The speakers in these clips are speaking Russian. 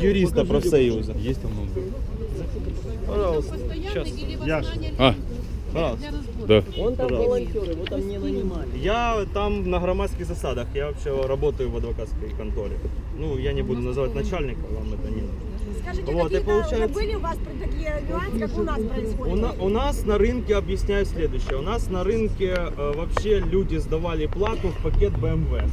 юриста профсоюза. Есть там много. Пожалуйста. Сейчас. Я ж. А, Пожалуйста. да. Он там Пожалуйста. волонтер, его там не нанимали. Я там на громадских засадах. Я вообще работаю в адвокатской конторе. Ну, я не буду называть начальника, вам это не нужно. Скажите, Вот, и какие-то получается- были у вас такие нюансы, как у нас происходит? У, на- у нас на рынке, объясняю следующее, у нас на рынке э, вообще люди сдавали плату в пакет BMW.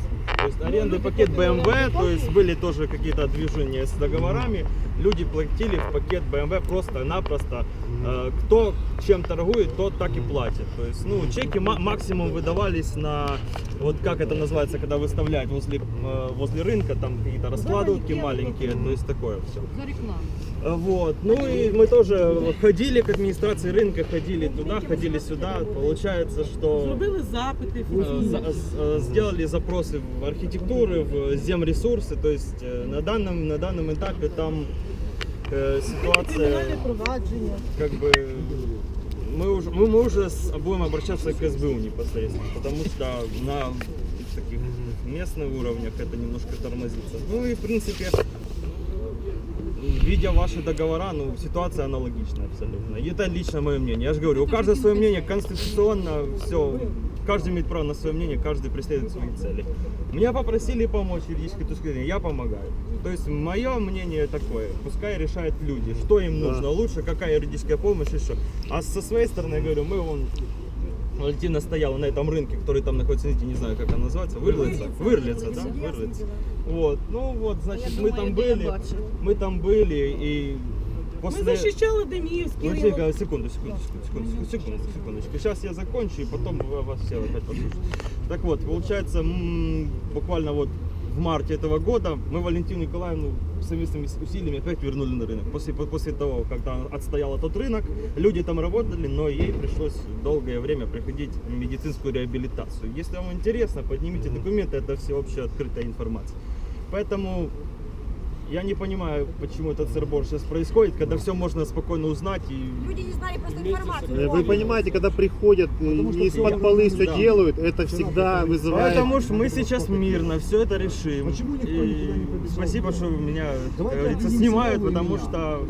То есть аренды пакет BMW, то есть были тоже какие-то движения с договорами, люди платили в пакет BMW просто-напросто. Э, Кто чем торгует, тот так и платит. То есть, ну, чеки ма- максимум выдавались на, вот как это называется, когда выставляют возле, э, возле рынка, там какие-то раскладывки маленькие, то есть такое все. За рекламу. Вот. Ну и мы тоже ходили к администрации рынка, ходили туда, ходили сюда. Получается, что Зробили запити. э, за- с- э, сделали запросы в архитектуры, в земресурсы. То есть э, на данном, на данном этапе там э, ситуация провадження. как бы мы уже, мы, мы уже с- будем обращаться к СБУ непосредственно, потому что на таких местных уровнях это немножко тормозится. Ну и в принципе, видя ваши договора, ну ситуация аналогичная абсолютно. И это лично мое мнение. Я же говорю, у каждого свое мнение, конституционно все, каждый имеет право на свое мнение, каждый преследует свои цели. Меня попросили помочь юридической точки зрения, я помогаю. То есть мое мнение такое, пускай решают люди, что им нужно лучше, какая юридическая помощь и что. А со своей стороны, я говорю, мы вон Валентина стояла на этом рынке, который там находится, извините, не знаю, как он называется, Вырлица, Вырлица, да, Вырлица. Вот, ну вот, значит, мы там были, мы там были и после... захищали Деміївський Ну, ринок. секунду, секунду, секунду, секунду, секунду, секундочку. Сейчас я закончу, и потом вас все опять послушаю. Так вот, получается, буквально вот в марте этого года мы Валентину Николаевну совместными с- усилиями опять вернули на рынок. После, по- после того, когда она отстояла тот рынок, люди там работали, но ей пришлось долгое время проходить медицинскую реабилитацию. Если вам интересно, поднимите документы, это все общеоткрытая информация. Поэтому я не понимаю, почему этот сырбор сейчас происходит, когда все можно спокойно узнать и Люди не знали просто Э, информацию. Вы понимаете, когда приходят э, и из-под полы все Да. делают, это всегда вызывает... Потому что мы сейчас мирно все это решим. И спасибо, что меня, как говорится, снимают, потому что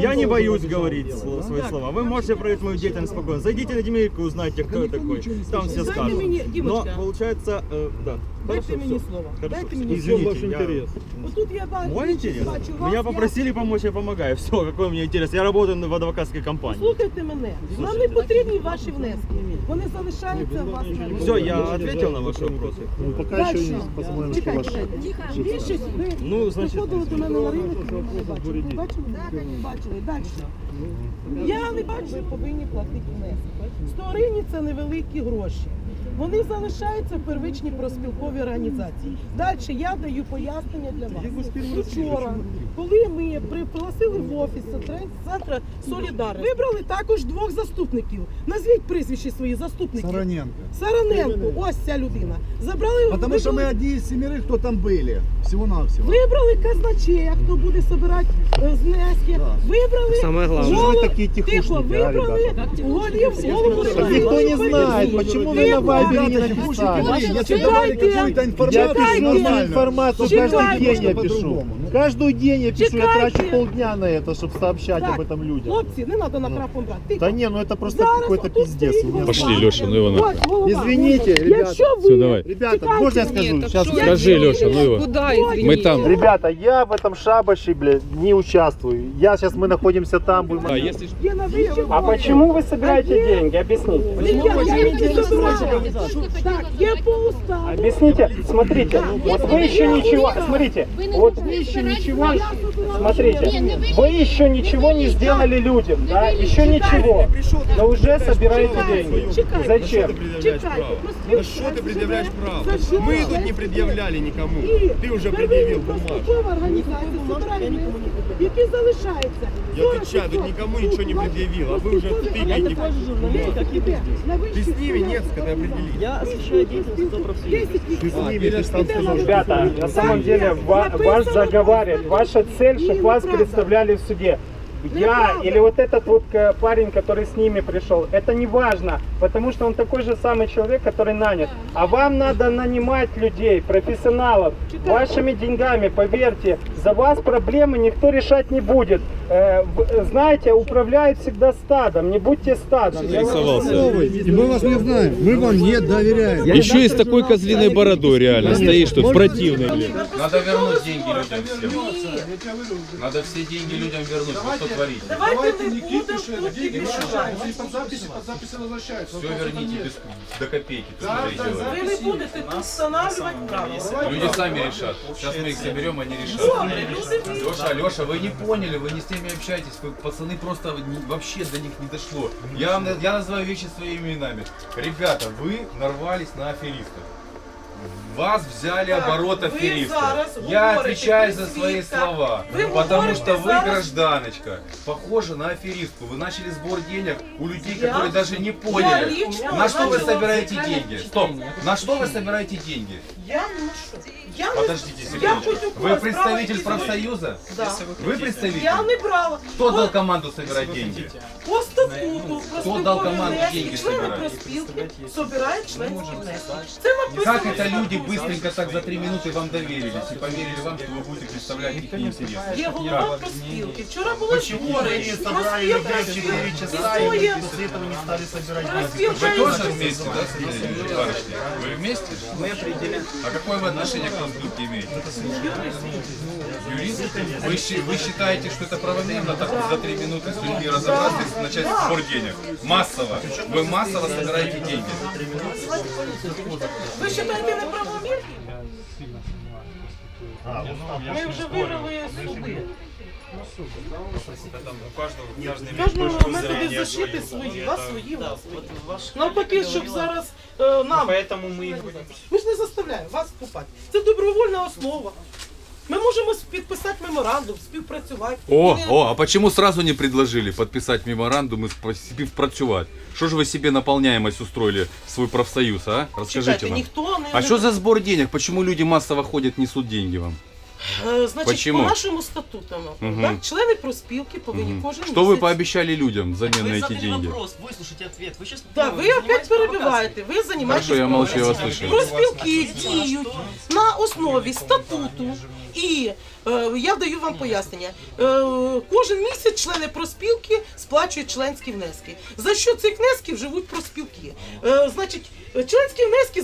я не боюсь говорить сло- свои слова. Вы можете проверить мою деятельность спокойно. Зайдите на Демейку, узнайте, кто я такой. Там все скажут. Но получается, э, да. Дайте Хорошо, мені всё. слово. Хорошо, Дайте всё. мені Извините, ваш я- интерес. Отут я бачу, Мой интерес? бачу вас. Меня я- попросили помочь, я помогаю. Все, какой у меня интерес. Я работаю в адвокатской компании. Слухайте мене. Нам не потрібні ваші внески. Вони залишаються у вас на ринку. Все, я ответил на ваши вопросы. Ну, пока Дальше. еще не посмотрим, что Чекайте, ваше... чекайте. Більшість ви Ну, значить, приходили до мене на ринок, Вопрос ви бачили. обговорить. Бачили? Бачили. Далі. Я не бачу, ви повинні платити внески. 100 гривень – це невеликі гроші. Вони залишаються в первичній проспілковій організації. Далі я даю пояснення для вас. Вчора, коли ми пригласили в офіс центру Солідарність, вибрали також двох заступників. Назвіть прізвища свої заступників. Сараненко. Сараненко, ось ця людина. Забрали Потому что мы вибрали- одни из семерых, кто там были. Всего-навсего. Вибрали казначея, хто буде збирати е, знески. Да. Вибрали Что же голову, вы такие тихо, тихушники, а, вибрали ребята? голів, голову Так районної никто не комісії. знает, почему вы на Тихо. Читайте. давали какую-то Я информацию, Читайте. каждый день я пишу. по-другому. Ну. Каждый день я пишу, я Читайте. трачу полдня на это, чтобы сообщать Так, об этом людям. Хлопці, не треба накрапом брати. Тихо. Да не, ну это просто Зараз какой-то отут пиздец. стоїть Вы мне Пошли, голова. Леша, ну его нахуй. Ось голова. Извините, ребята. Якщо ви... Все, давай. Ребята, Читайте. можно я скажу? Нет, так Сейчас что скажу. Скажи, Леша, ну его. Куда Мы извини? Мы там. Ребята, я в этом шабаше, блядь, не участвую. Я сейчас, мы находимся там, будем... А если ж- Є на вищу А голову. почему вы собираете А деньги? Объясните. Я- я- я не собираю. Так, є по уставу. Объясните, смотрите, вот вы еще ничего, смотрите, вот вы еще ничего, смотрите, вы еще ничего не сделали людям, да, еще ничего, но уже собираете деньги. Зачем? На что ты предъявляешь право? Мы тут не предъявляли никому. Ты уже предъявил бумагу поступова організація собирає внески, які залишаються. Я отвечаю, тут никому ничего не предъявил, а вы уже тыкаете бумагу. Ты с ними нет, когда определили. Я освещаю деятельность профсоюза. Ты с ними, ты сам сказал. Ребята, на самом деле ва- вас заговаривает, ваша цель, чтобы вас представляли в суде. я Неправда. или вот этот вот э, парень, который с ними пришел, это не важно, потому что он такой же самый человек, который нанят. А вам надо нанимать людей, профессионалов, вашими деньгами, поверьте, за вас проблемы никто решать не будет. Э, в- э, знаете, управляют всегда стадом, не будьте стадом. Я вам- И мы вас не знаем. Мы вам не доверяем. Еще и с такой козлиной бородой реально стоишь тут, противный, блин. Надо вернуть деньги людям всем. Надо все деньги людям вернуть. Вы что творите? Давайте не будемо тут і мішати. Все верните без, до копейки. Ты смотри, делаешь. Ви не будете тут встановлювати правила. Люди сами решат. Сейчас мы их соберем, они решат. Добре, люди Леша, Леша, вы не поняли, вы не с ними общаетесь, пацаны просто не- вообще до них не дошло. Я, вам я называю вещи своими именами. Ребята, вы нарвались на аферистов. Вас взяли Так, оборот вы афериста. зараз Я говорите отвечаю при за свои свідках. слова. Ви Потому говорите что вы, зараз- гражданочка, похожа на аферистку. Вы начали сбор денег у людей, Я- которые даже не я поняли. лично На что вы начала собираете собирать деньги? деньги. Стоп. На что вы собираете деньги? Я не що. Я не Подождите Я секундочку. хочу Вы вас представитель справа профсоюза? Да. Вы представитель? Я не брала. Кто По- дал команду собирать деньги? По статуту, Хто дав команду внески, деньги члени собирати? проспілки собирають членські внески. Це написано Как в это люди статуті. быстренько так за три минуты вам доверились и поверили вам, что вы будете представлять их интересы? Є голова проспілки. Вчора були Почему збори. Они собрали людей в 4 часа, и Існує после этого не стали собирать деньги. проспілка. Вы тоже вместе, да, с этой барышней? Вы вместе? Мы определяем. А какое вы отношение к проспилке имеете? Юрист? Вы, щи- вы считаете, что это правомерно так за три минуты с людьми разобраться и начать сбор денег? Массово. Вы массово собираете деньги. Ви вважаєте неправомірні? Ми вже виграли суди. Кожного методи защити свої, вас свої, вас свої. Навпаки, щоб зараз е, нам. Поэтому мы Ми ж не заставляємо вас купати. Це добровольна основа. Ми можемо підписати меморандум, співпрацювати. О, Ми- о, а почему сразу не предложили подписать меморандум и спа- співпрацювати? Что же вы себе наполняемость устроили в свой профсоюз, а? Расскажите Чекайте, нам. ніхто не... А что за сбор денег? Почему люди массово ходят, несут деньги вам? Е, Значить, Почему? по нашому статуту, Мгм. так, члени проспілки повинні Мгм. кожен Что вы місяць... пообещали людям взамен на эти деньги? выслушайте ответ. Вы сейчас Да, ви опять перебиваєте, ви займаєтесь... Хорошо, я молчу, я вас провокацією. слышу. Профспілки діють на основі статуту і е, я даю вам пояснення. Е, кожен місяць члени проспілки сплачують членські внески. За що цих внесків живуть проспілки? Е, значить, членські внески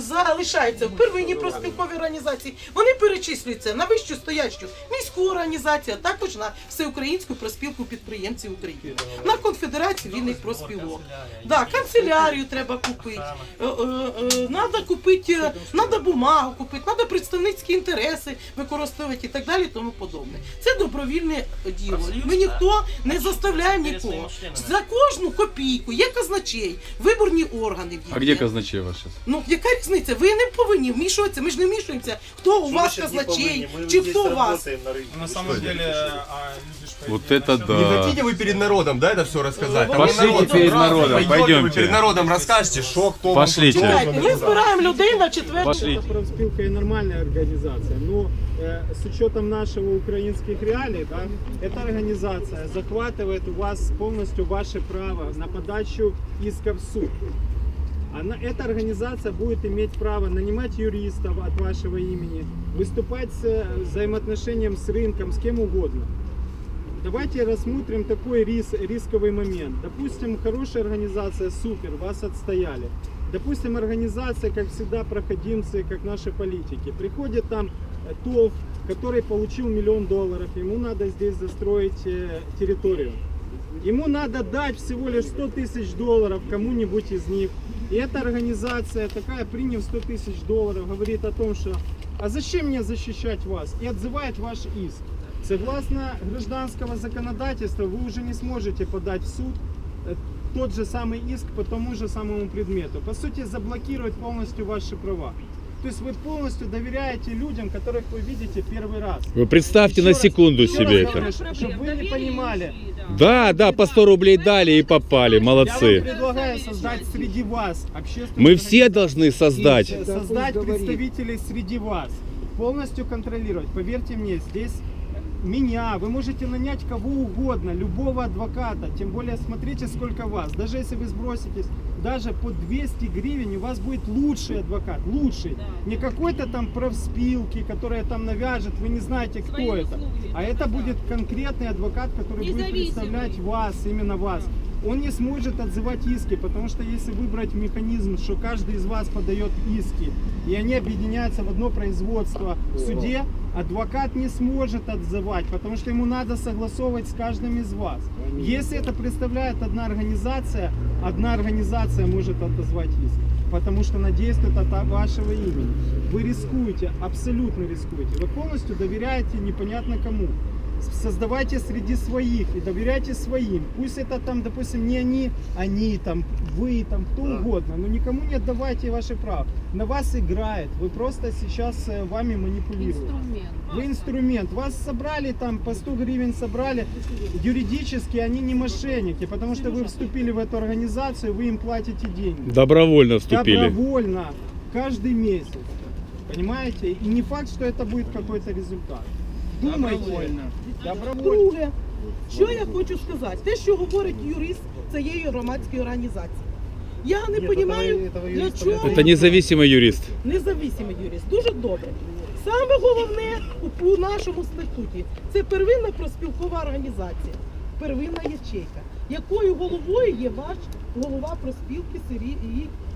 залишаються в первинній проспілковій організації. Вони перечислюються на вищу стоячу міську організацію, а також на всеукраїнську проспілку підприємців України, на конфедерацію вільних проспілок. Да, канцелярію треба купити. Е, е, е, Надо купити, е, бумагу купити, надо представницькі інтереси використовувати так далі, і тому подобне. Це добровільне діло. Ми ніхто не заставляє нікого. За кожну копійку є казначей, виборні органи. в А їх є. где казначей ваш сейчас? Ну яка різниця? Ви не повинні вмішуватися. Ми ж не вмішуємося. Хто у вас казначей, чи хто у вас? на самом деле Вот это Не да. хотите вы перед народом, да, это все рассказать? Там Пошлите народ перед собрался, народом, пойдете, вы пойдемте. перед народом расскажете, что, кто вам Пошлите. тут делает. Чекайте, Ми збираємо людей на четверту. Пошлите. профспілка і нормальная организация, но э, с учетом нашего украинских реалий, да, эта организация захватывает у вас полностью ваше право на подачу иска в суд. Она, эта организация будет иметь право нанимать юристов от вашего имени, выступать с взаимоотношением с рынком, с кем угодно. Давайте рассмотрим такой рис, рисковый момент. Допустим, хорошая организация, супер, вас отстояли. Допустим, организация, как всегда, проходимцы, как наши политики. Приходит там ТОВ, который получил миллион долларов, ему надо здесь застроить э, территорию. Ему надо дать всего лишь 100 тысяч долларов кому-нибудь из них. И эта организация, такая, приняв 100 тысяч долларов, говорит о том, что «А зачем мне защищать вас?» и отзывает ваш иск. Согласно гражданского законодательства, вы уже не сможете подать в суд э, тот же самый иск по тому же самому предмету. По сути, заблокировать полностью ваши права. То есть вы полностью доверяете людям, которых вы видите первый раз. Вы представьте на Еще раз- секунду еще себе раз это. говорю, Чтобы вы не понимали, Да, да, по 100 рублей дали и попали, я вам молодцы. предлагаю создать среди вас общественную Мы все должны создать. Создать представителей среди вас, полностью контролировать. Поверьте мне, здесь меня, вы можете нанять кого угодно, любого адвоката. Тем более, смотрите, сколько вас. Даже если вы сброситесь даже по 200 гривен, у вас будет лучший адвокат. Лучший. Не какой-то там профспилки, которая там навяжет, вы не знаете, кто это. А это будет конкретный адвокат, который будет представлять вас, именно вас. Он не сможет отзывать иски, потому что если выбрать механизм, что каждый из вас подает иски, и они объединяются в одно производство в суде, адвокат не сможет отзывать, потому что ему надо согласовывать с каждым из вас. Если это представляет одна организация, одна организация может отозвать иск, потому что она действует от вашего имени. Вы рискуете, абсолютно рискуете. Вы полностью доверяете непонятно кому. Создавайте среди своих и доверяйте своим. Пусть это там, допустим, не они, они там, вы там, кто угодно, но никому не отдавайте ваши права. На вас играет, вы просто сейчас э, вами манипулируете. Вы инструмент. Вас собрали там по 100 гривен собрали. Юридически они не мошенники, потому что вы вступили в эту организацию, вы им платите деньги. Добровольно вступили. Добровольно. Каждый месяц. Понимаете? И не факт, что это будет какой-то результат. Думайте. Добровольно. Друге, що я хочу сказати? Те, що говорить юрист цієї громадської організації. Я не розумію, для чого Это независимый юрист. независимий юрист. Дуже добре. Саме головне у, нашому статуті це первинна проспілкова організація, первинна ячейка, якою головою є ваш голова проспілки Сергій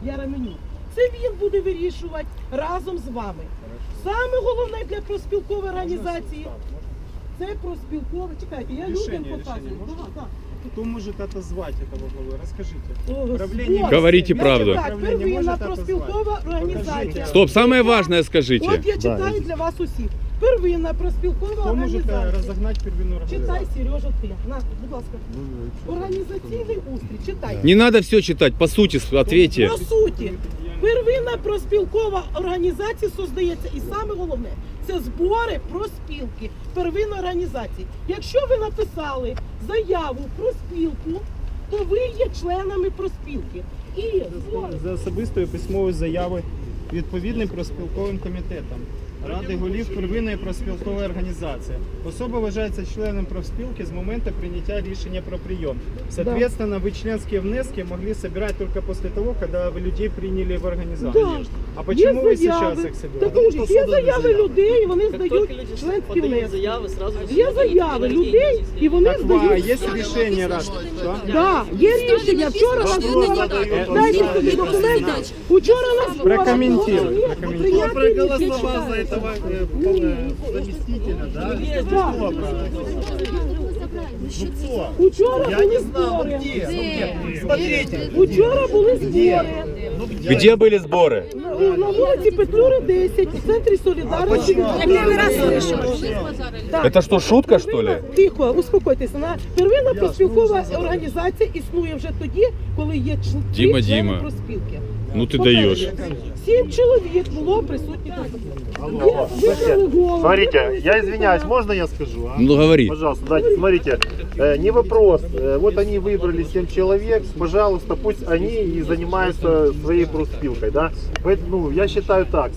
Яременюк. Це він буде вирішувати разом з вами. Саме головне для проспілкової організації це проспілкове. Чекайте, я людям Рішення, показую. рішення можна? Так, так. Кто может отозвать этого главы? Расскажите. О, Правление збор. Говорите Значить правду. Так, Правління первинна може так проспілкова назвати? організація. Покажіть. Стоп, самое важное скажите. От я читаю для вас усіх. Первинна проспілкова Кто может э, організація. разогнать первинную Читай, организацию? Сережа, ти. На, будь ласка. Організаційний устрій, читай. Не надо все читать, по сути ответьте. По суті, первинна проспілкова організація создається, і саме головне, це збори проспілки, первинної організації. Якщо ви написали заяву про спілку, то ви є членами проспілки. І збори За особистою письмовою заяви відповідним проспілковим комітетом. Ради голів первинної профспілкової організації. Особа вважається членом профспілки з моменту прийняття рішення про прийом. Соответственно, вы членские внески могли собирать только после того, когда вы людей приняли в организацию. Да. А почему вы є сейчас заяви. их собираете? Так, є заяви людей, і вони здають членські внески. заявы, сразу Є заяви людей, і вони Так, а здають. есть решение раз? Да? Да, є рішення. Вчора на зборах, дайте собі документи. Вчора на зборах. Прокомментируй, було прокомментируй. прийняти проголосовал за рішення. этого э, э, заместителя, да? Так. Кто проголосовал? Ну кто? Учора Я були не знал, збори. ну где? Ну где? Смотрите. Учора були збори. Ну где? Где были сборы? На, на вулиці Петлюри 10, в центрі Солідарності. Так. Это что, шутка что ли? Первинна- Тихо, успокойтеся. На первинна проспілкова організація існує вже тоді, коли є чл- три Діма, члени Діма. проспілки. Ну ты По-перше, даешь. Сім чоловік було присутніх. Алло. Вибрали голову. Смотрите, вибрали я извиняюсь, секретаря. можно я скажу? а? Ну говори. Пожалуйста, дайте, смотрите, э, не вопрос. Э, Вот они выбрали 7 человек, пожалуйста, пусть они и занимаются своей профспилкой, да? Поэтому, ну, я считаю так,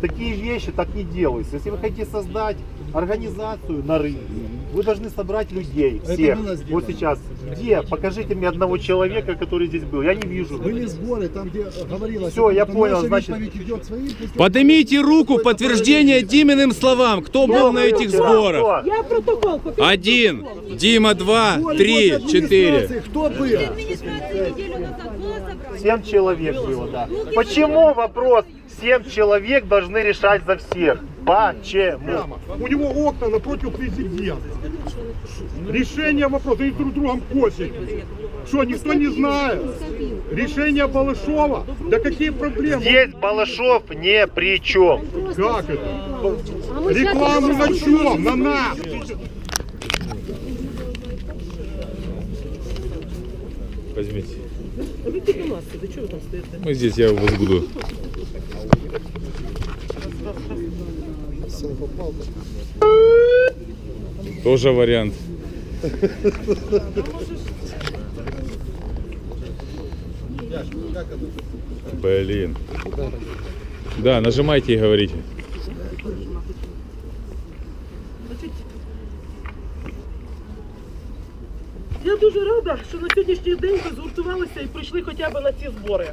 такие вещи так не делаются. Если вы хотите создать организацию на рынке, вы должны собрать людей, Это всех. было сделано. Вот сейчас, где? Покажите мне одного человека, который здесь был. Я не вижу. Были сборы, там где э, говорилось. Всё, я что понял, наша значит- відповідь идет своим путем. Поднимите руку в подтверждение Диминым словам. Кто был на этих сборах? Я протокол. копію Один, протоколу. Дима два, Боль три, возле четыре. администрации Кто был? Семь человек было, да. Почему вопрос? Семь человек должны решать за всех. Почему? У него окна напротив президента. Решение вопроса, они друг другом косят. Что, никто не знает? Решение Балашова? Да какие проблемы? Здесь Балашов не при чем. Как это? Рекламу на чем? На нас! Возьмите. Мы здесь, я вас буду. Тоже вариант. Блин. Да, нажимайте и говорите. Я дуже рада, що на сьогоднішній день ви згуртувалися і прийшли хоча б на ці збори.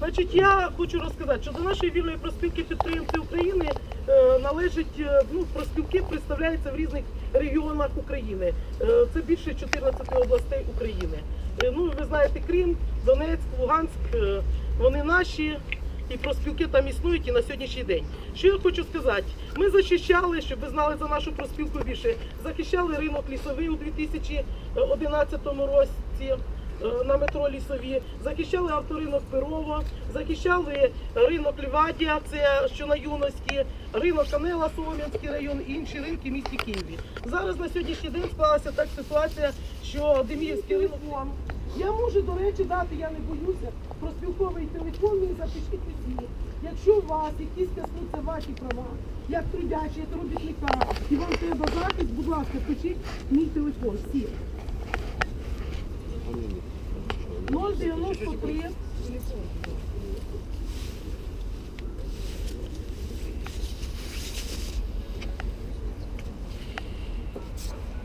Значить, я хочу розказати, що до нашої вільної проспілки підприємців України е, належить е, ну, проспілки представляються в різних регіонах України. Е, це більше 14 областей України. Ну, ви знаєте, Крим, Донецьк, Луганськ, вони наші. І проспілки там існують і на сьогоднішній день. Що я хочу сказати? Ми захищали, щоб ви знали за нашу проспілку більше, захищали ринок лісовий у 2011 році на метро лісові, захищали авторинок Перово, захищали ринок Лівадія, це що на юності, ринок Канела, Солом'янський район і інші ринки в місті Києві. Зараз на сьогоднішній день склалася так ситуація, що Деміївський ринок. Я можу, до речі, дати, я не боюся, проспілковий телефон мій запишіть усі. Якщо у вас якісь коснуться ваші права, як трудячі, як робітника, і вам треба захист, будь ласка, пишіть мій телефон. Всі. 093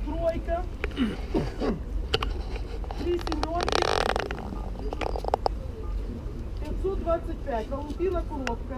Тройка. Три сімерки. 525. Валентина коробка.